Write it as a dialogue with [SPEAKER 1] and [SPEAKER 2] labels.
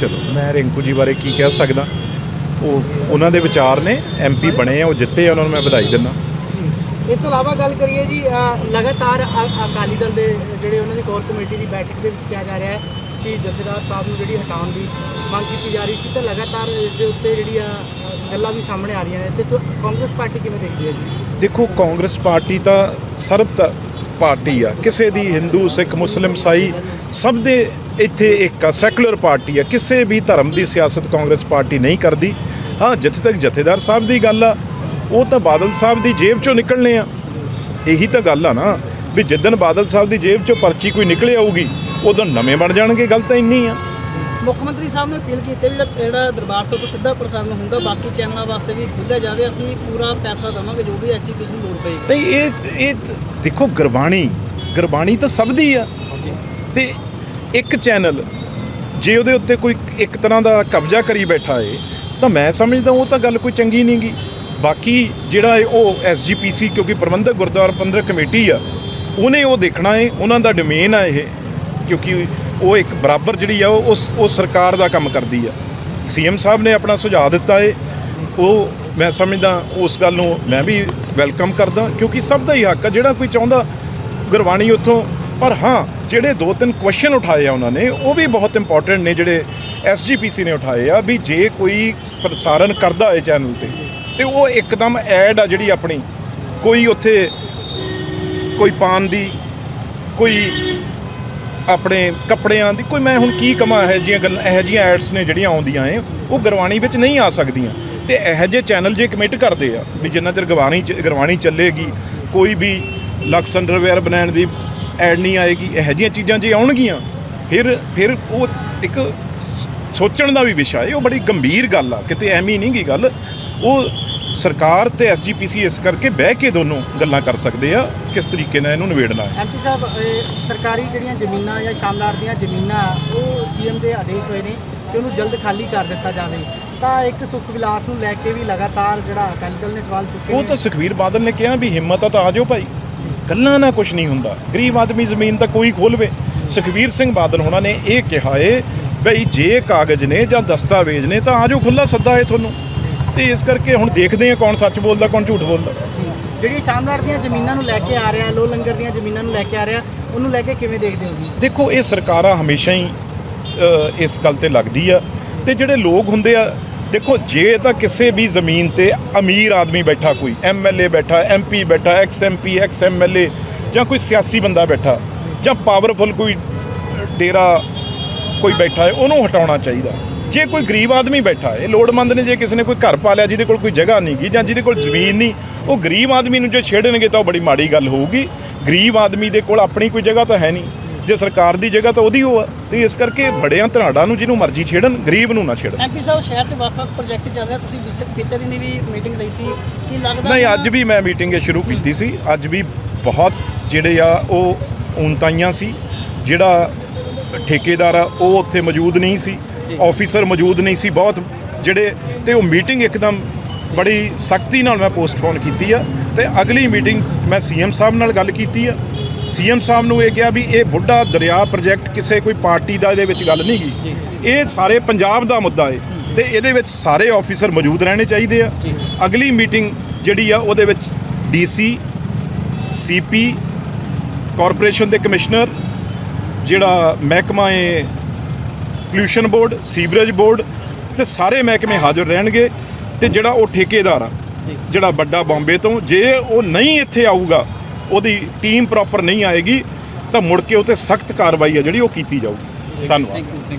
[SPEAKER 1] ਚਲੋ ਮੈਂ ਰਿੰਕੂ ਜੀ ਬਾਰੇ ਕੀ ਕਹਿ ਸਕਦਾ? ਉਹ ਉਹਨਾਂ ਦੇ ਵਿਚਾਰ ਨੇ ਐਮਪੀ ਬਣੇ ਆ ਉਹ ਜਿੱਤੇ ਆ ਉਹਨਾਂ ਨੂੰ ਮੈਂ ਵਧਾਈ ਦਿੰਦਾ।
[SPEAKER 2] ਇਸ ਤੋਂ ਇਲਾਵਾ ਗੱਲ ਕਰੀਏ ਜੀ ਲਗਾਤਾਰ ਅਕਾਲੀ ਦਲ ਦੇ ਜਿਹੜੇ ਉਹਨਾਂ ਦੀ ਕੋਰ ਕਮੇਟੀ ਦੀ ਬੈਠਕ ਦੇ ਵਿੱਚ ਕਿਹਾ ਜਾ ਰਿਹਾ ਹੈ ਕਿ ਜਥੇਦਾਰ ਸਾਹਿਬ ਨੂੰ ਜਿਹੜੀ ਹਟਾਉਣ ਦੀ ਮੰਗ ਕੀਤੀ ਜਾ ਰਹੀ ਸੀ ਤੇ ਲਗਾਤਾਰ ਇਸ ਦੇ ਉੱਤੇ ਜਿਹੜੀਆਂ ਅ, ਗੱਲਾਂ ਵੀ ਸਾਹਮਣੇ ਆ ਰਹੀਆਂ ਨੇ। ਤੇ ਕਾਂਗਰਸ ਪਾਰਟੀ ਕਿਵੇਂ ਦੇਖਦੀ ਹੈ ਜੀ?
[SPEAKER 1] ਦੇਖੋ ਕਾਂਗਰਸ ਪਾਰਟੀ ਤਾਂ ਸਰਬ ਪਾਰਟੀ ਆ। ਕਿਸੇ ਦੀ ਹਿੰਦੂ ਸਿੱਖ ਮੁਸਲਿਮ ਸਾਈ ਸਭ ਦੇ ਇੱਥੇ ਇੱਕ ਸੈਕੂਲਰ ਪਾਰਟੀ ਆ ਕਿਸੇ ਵੀ ਧਰਮ ਦੀ ਸਿਆਸਤ ਕਾਂਗਰਸ ਪਾਰਟੀ ਨਹੀਂ ਕਰਦੀ। ਹਾਂ ਜਿੱਥੇ ਤੱਕ ਜਥੇਦਾਰ ਸਾਹਿਬ ਦੀ ਗੱਲ ਆ ਉਹ ਤਾਂ ਬਾਦਲ ਸਾਹਿਬ ਦੀ ਜੇਬ ਚੋਂ ਨਿਕਲਣੇ ਆ। ਇਹੀ ਤਾਂ ਗੱਲ ਆ ਨਾ ਵੀ ਜਿੱਦਣ ਬਾਦਲ ਸਾਹਿਬ ਦੀ ਜੇਬ ਚੋਂ ਪਰਚੀ ਕੋਈ ਨਿਕਲੇ ਆਊਗੀ ਉਦੋਂ ਨਵੇਂ ਬਣ ਜਾਣਗੇ ਗੱਲ ਤਾਂ ਇੰਨੀ ਆ।
[SPEAKER 3] ਮੁੱਖ ਮੰਤਰੀ ਸਾਹਿਬ ਨੇ ਅਪੀਲ ਕੀਤੀ ਵੀ ਜਿਹੜਾ- ਦਰਬਾਰ ਸਾਹਿਬ ਤੋਂ ਸਿੱਧਾ ਪ੍ਰਸਾਰਣ ਹੁੰਦਾ ਬਾਕੀ ਚੈਨਲਾਂ ਵਾਸਤੇ ਵੀ ਖੁੱਲ੍ਹਿਆ ਜਾਵੇ ਅਸੀਂ ਪੂਰਾ ਪੈਸਾ ਦੇਵਾਂਗੇ ਜੋ ਵੀ ਐਚਪੀਸੀ ਨੂੰ ਲੋੜ ਪਏਗੀ
[SPEAKER 1] ਤੇ ਇਹ ਇਹ ਦੇਖੋ ਗੁਰਬਾਣੀ ਗੁਰਬਾਣੀ ਤਾਂ ਸਭ ਦੀ ਆ। ਤੇ ਇੱਕ ਚੈਨਲ ਜੇ ਉਹਦੇ ਉੱਤੇ ਕੋਈ ਇੱਕ ਤਰ੍ਹਾਂ ਦਾ ਕਬਜ਼ਾ ਕਰੀ ਬੈਠਾ ਏ, ਤਾਂ ਮੈਂ ਸਮਝਦਾ ਉਹ ਤਾਂ ਗੱਲ ਕੋਈ ਚੰਗੀ ਨਹੀਂ ਗੀ ਬਾਕੀ ਜਿਹੜਾ ਏ ਉਹ ਐਸਜੀਪੀਸੀ ਕਿਉਂਕਿ ਪ੍ਰਬੰਧਕ ਗੁਰਦੁਆਰਾ ਪ੍ਰਬੰਧਕ ਕਮੇਟੀ ਆ, ਉਹਨੇ ਉਹ ਦੇਖਣਾ ਏ, ਉਹਨਾਂ ਦਾ ਡੋਮੇਨ ਆ ਇਹ, ਕਿਉਂਕਿ ਉਹ ਇੱਕ ਬਰਾਬਰ ਜਿਹੜੀ ਆ ਉਹ ਉਸ, ਉਹ ਸਰਕਾਰ ਦਾ ਕੰਮ ਕਰਦੀ ਆ। ਸੀਐਮ ਸਾਹਿਬ ਨੇ ਆਪਣਾ ਸੁਝਾਅ ਦਿੱਤਾ ਏ, ਉਹ ਮੈਂ ਸਮਝਦਾ ਉਸ ਗੱਲ ਨੂੰ ਮੈਂ ਵੀ ਵੈਲਕਮ ਕਰਦਾ, ਕਿਉਂਕਿ ਸਭ ਦਾ ਹੀ ਹੱਕ ਆ, ਜਿਹੜਾ ਕੋਈ ਚਾਹੁੰਦਾ ਗੁਰਬਾਣੀ ਉੱਥੋਂ ਪਰ ਹਾਂ, ਜਿਹੜੇ ਦੋ ਤਿੰਨ ਕੁਐਸਚਨ ਉਠਾਏ ਆ ਉਹਨਾਂ ਨੇ, ਉਹ ਵੀ ਬਹੁਤ ਇੰਪੋਰਟੈਂਟ ਨੇ ਜਿਹੜੇ ਐਸਜੀਪੀਸੀ ਨੇ ਉਠਾਏ ਆ ਵੀ ਜੇ ਕੋਈ ਪ੍ਰਸਾਰਣ ਕਰਦਾ ਹੈ ਚੈਨਲ ਤੇ ਤੇ ਉਹ ਇੱਕਦਮ ਐਡ ਆ ਜਿਹੜੀ ਆਪਣੀ। ਕੋਈ ਉੱਥੇ ਕੋਈ ਪਾਨ ਦੀ, ਕੋਈ ਆਪਣੇ ਕੱਪੜਿਆਂ ਦੀ, ਕੋਈ ਮੈਂ ਹੁਣ ਕੀ ਕਮਾਂ ਇਹੋ ਜਿਹੀਆਂ ਗੱਲਾਂ, ਇਹੋ ਜਿਹੀਆਂ ਐਡਸ ਨੇ ਜਿਹੜੀਆਂ ਆਉਂਦੀਆਂ ਏ ਉਹ ਗੁਰਬਾਣੀ ਵਿੱਚ ਨਹੀਂ ਆ ਸਕਦੀਆਂ। ਤੇ ਇਹੋ ਜਿਹੇ ਚੈਨਲ ਜੇ ਕਮਿਟ ਕਰਦੇ ਆ, ਵੀ ਜਿੰਨਾ ਚਿਰ ਗਰਵਾਣੀ ਚ- ਗੁਰਬਾਣੀ ਚੱਲੇਗੀ, ਕੋਈ ਵੀ ਲਕਸ ਅੰਡਰਵੇਅਰ ਬਣਾਉਣ ਦੀ ਐਡ ਨਹੀਂ ਆਏਗੀ ਇਹੋ ਜਿਹੀਆਂ ਚੀਜ਼ਾਂ ਜੇ ਆਉਣਗੀਆਂ ਫਿਰ ਫਿਰ ਉਹ ਇੱਕ ਸੋਚਣ ਦਾ ਵੀ ਵਿਸ਼ਾ ਹੈ। ਉਹ ਬੜੀ ਗੰਭੀਰ ਗੱਲ ਆ ਕਿਤੇ ਐਵੇਂ ਨਹੀਂ ਗੀ ਗੱਲ। ਉਹ ਸਰਕਾਰ ਤੇ ਐਸਜੀਪੀਸੀ ਇਸ ਕਰਕੇ ਬਹਿ ਕੇ ਦੋਨੋਂ ਗੱਲਾਂ ਕਰ ਸਕਦੇ ਆ ਕਿਸ ਤਰੀਕੇ ਨਾਲ ਇਹਨੂੰ ਨਿਬੇੜਨਾ ਹੈ।
[SPEAKER 2] ਐਮਪੀ ਸਾਹਿਬ ਸਰਕਾਰੀ ਜਿਹੜੀਆਂ ਜ਼ਮੀਨਾਂ ਜਾਂ ਸ਼ਾਮਲਾਟ ਦੀਆਂ ਜ਼ਮੀਨਾਂ ਉਹ ਸੀਐਮ ਦੇ ਆਦੇਸ਼ ਹੋਏ ਨੇ ਕਿ ਉਹਨੂੰ ਜਲਦ ਖਾਲੀ ਕਰ ਦਿੱਤਾ ਜਾਵੇ। ਤਾਂ ਇੱਕ ਸੁੱਖ ਵਿਲਾਸ ਨੂੰ ਲੈ ਕੇ ਵੀ ਲਗਾਤਾਰ ਜਿਹੜਾ ਅਕਾਲੀ ਦਲ ਨੇ ਸਵਾਲ ਚੁੱਕੇ
[SPEAKER 1] ਉਹ ਤਾਂ ਸੁਖਵੀਰ ਬਾਦਲ ਨੇ ਕਿਹਾ ਵੀ ਹਿੰਮਤ ਆ ਤਾਂ ਆ ਜਾਓ ਭਾਈ। ਗੱਲਾਂ ਨਾਲ ਕੁਝ ਨਹੀਂ ਹੁੰਦਾ। ਗਰੀਬ ਆਦਮੀ ਜ਼ਮੀਨ ਤਾਂ ਕੋਈ ਖੋਲਵੇ ਸੁਖਵੀਰ ਸਿੰਘ ਬਾਦਲ ਹੋਣਾ ਨੇ ਇਹ ਕਿਹਾ ਏ ਬਈ ਜੇ ਕਾਗਜ਼ ਨੇ ਜਾਂ ਦਸਤਾਵੇਜ਼ ਨੇ ਤਾਂ ਆ ਜਾਓ ਖੁੱਲਾ ਸੱਦਾ ਏ ਤੁਹਾਨੂੰ। ਤੇ ਇਸ ਕਰਕੇ ਹੁਣ ਦੇਖਦੇ ਆ ਕੌਣ ਸੱਚ ਬੋਲਦਾ ਕੌਣ ਝੂਠ ਬੋਲਦਾ।
[SPEAKER 2] ਜਿਹੜੀਆਂ ਸ਼ਾਮਲਾਟ ਦੀਆਂ ਜ਼ਮੀਨਾਂ ਨੂੰ ਲੈ ਕੇ ਆ ਰਿਹਾ ਲੋ ਲੰਗਰ ਦੀਆਂ ਜ਼ਮੀਨਾਂ ਨੂੰ ਲੈ ਕੇ ਆ ਰਿਹਾ ਉਹਨੂੰ ਲੈ ਕੇ ਕਿਵੇਂ ਦੇਖਦੇ ਹੋ ਜੀ
[SPEAKER 1] ਦੇਖੋ ਇਹ ਸਰਕਾਰਾਂ ਹਮੇਸ਼ਾ ਹੀ ਇਸ ਗੱਲ ਤੇ ਲੱਗਦੀ ਆ। ਤੇ ਜਿਹੜੇ ਲੋਕ ਹੁੰਦੇ ਆ ਦੇਖੋ, ਜੇ ਤਾਂ ਕਿਸੇ ਵੀ ਜ਼ਮੀਨ ਤੇ ਅਮੀਰ ਆਦਮੀ ਬੈਠਾ ਕੋਈ ਐਮਐਲਏ ਬੈਠਾ ਐਮਪੀ ਬੈਠਾ, ਐਕਸ ਐਮਪੀ ਐਕਸ ਐਮਐਲਏ ਜਾਂ ਕੋਈ ਸਿਆਸੀ ਬੰਦਾ ਬੈਠਾ, ਜਾਂ ਪਾਵਰਫੁਲ ਕੋਈ ਡੇਰਾ ਕੋਈ ਬੈਠਾ ਹੈ, ਉਹਨੂੰ ਹਟਾਉਣਾ ਚਾਹੀਦਾ। ਜੇ ਕੋਈ ਗਰੀਬ ਆਦਮੀ ਬੈਠਾ ਹੈ ਲੋੜਮੰਦ ਨੇ ਜੇ ਕਿਸੇ ਨੇ ਕੋਈ ਘਰ ਪਾ ਲਿਆ ਜਿਹਦੇ ਕੋਲ ਕੋਈ ਜਗ੍ਹਾ ਨਹੀਂ ਗੀ, ਜਾਂ ਜਿਹਦੇ ਕੋਲ ਜ਼ਮੀਨ ਨਹੀਂ, ਉਹ ਗਰੀਬ ਆਦਮੀ ਨੂੰ ਜੇ ਛੇੜਨਗੇ ਤਾਂ ਉਹ ਬੜੀ ਮਾੜੀ ਗੱਲ ਹੋਊਗੀ। ਗਰੀਬ ਆਦਮੀ ਦੇ ਕੋਲ ਆਪਣੀ ਕੋਈ ਜਗ੍ਹਾ ਤਾਂ ਹੈ ਨਹੀਂ। ਜੇ ਸਰਕਾਰ ਦੀ ਜਗ੍ਹਾ ਤਾਂ ਉਹਦੀ ਉਹ ਆ। ਤੇ ਇਸ ਕਰਕੇ ਬੜਿਆਂ ਧਨਾੜਾਂ ਨੂੰ ਜਿਹਨੂੰ ਮਰਜ਼ੀ ਛੇੜਨ ਗਰੀਬ ਨੂੰ ਨਾ ਛੇੜਨ।
[SPEAKER 3] ਐਮਪੀ ਸਾਹਿਬ ਸ਼ਹਿਰ 'ਚ ਵੱਖ-ਵੱਖ ਪ੍ਰੋਜੈਕਟ ਚੱਲ ਰਹੇ ਤੁਸੀਂ ਪਿਛਲੇ ਦਿਨੀ ਵੀ ਮੀਟਿੰਗ ਲਈ ਸੀ। ਕੀ ਲੱਗਦਾ
[SPEAKER 1] ਨਹੀਂ ਅੱਜ ਵੀ ਮੈਂ ਮੀਟਿੰਗ ਇਹ ਸ਼ੁਰੂ ਕੀਤੀ ਸੀ। ਅੱਜ ਵੀ ਬਹੁਤ ਜਿਹੜੇ ਆ ਉਹ ਊਨਤਾਈਆਂ ਸੀ। ਜਿਹੜਾ ਠੇਕੇਦਾਰ ਆ ਉਹ ਉੱਥੇ ਮੌਜੂਦ ਨਹੀਂ ਸੀ। ਆਫੀਸਰ ਮੌਜੂਦ ਨਹੀਂ ਸੀ। ਬਹੁਤ ਜਿਹੜੇ ਤੇ ਉਹ ਮੀਟਿੰਗ ਇੱਕਦਮ ਬੜੀ ਸਖਤੀ ਨਾਲ ਮੈਂ ਪੋਸਟਪੋਨ ਕੀਤੀ ਆ। ਤੇ ਅਗਲੀ ਮੀਟਿੰਗ ਮੈਂ ਸੀਐਮ ਸਾਹਿਬ ਨਾਲ ਗੱਲ ਕੀਤੀ ਆ। ਸੀਐਮ ਸਾਹਿਬ ਨੂੰ ਇਹ ਕਿਹਾ ਵੀ ਇਹ ਬੁੱਢਾ ਦਰਿਆ ਪ੍ਰੋਜੈਕਟ ਕਿਸੇ ਕੋਈ ਪਾਰਟੀ ਦਾ ਇਹਦੇ ਵਿੱਚ ਗੱਲ ਨਹੀਂ ਗੀ। ਇਹ ਸਾਰੇ ਪੰਜਾਬ ਦਾ ਮੁੱਦਾ ਹੈ ਤੇ ਇਹਦੇ ਵਿੱਚ ਸਾਰੇ ਆਫੀਸਰ ਮੌਜੂਦ ਰਹਿਣੇ ਚਾਹੀਦੇ ਆ। ਅਗਲੀ ਮੀਟਿੰਗ ਜਿਹੜੀ ਆ ਉਹਦੇ ਵਿੱਚ ਡੀਸੀ ਸੀਪੀ ਕਾਰਪੋਰੇਸ਼ਨ ਦੇ ਕਮਿਸ਼ਨਰ ਜਿਹੜਾ ਮਹਿਕਮਾ ਹੈ ਪੋਲਿਊਸ਼ਨ ਬੋਰਡ ਸੀਵਰੇਜ ਬੋਰਡ ਤੇ ਸਾਰੇ ਮਹਿਕਮੇ ਹਾਜ਼ਰ ਰਹਿਣਗੇ ਤੇ ਜਿਹੜਾ ਉਹ ਠੇਕੇਦਾਰ ਆ ਜਿਹੜਾ ਵੱਡਾ ਬੰਬੇ ਤੋਂ ਜੇ ਉਹ ਨਹੀਂ ਇੱਥੇ ਆਊਗਾ ਉਹਦੀ ਟੀਮ ਪ੍ਰੋਪਰ ਨਹੀਂ ਆਏਗੀ ਤਾਂ ਮੁੜ ਕੇ ਉਹ ਸਖਤ ਕਾਰਵਾਈ ਹੈ ਜਿਹੜੀ ਉਹ ਕੀਤੀ ਜਾਊਗੀ। ਧੰਨਵਾਦ।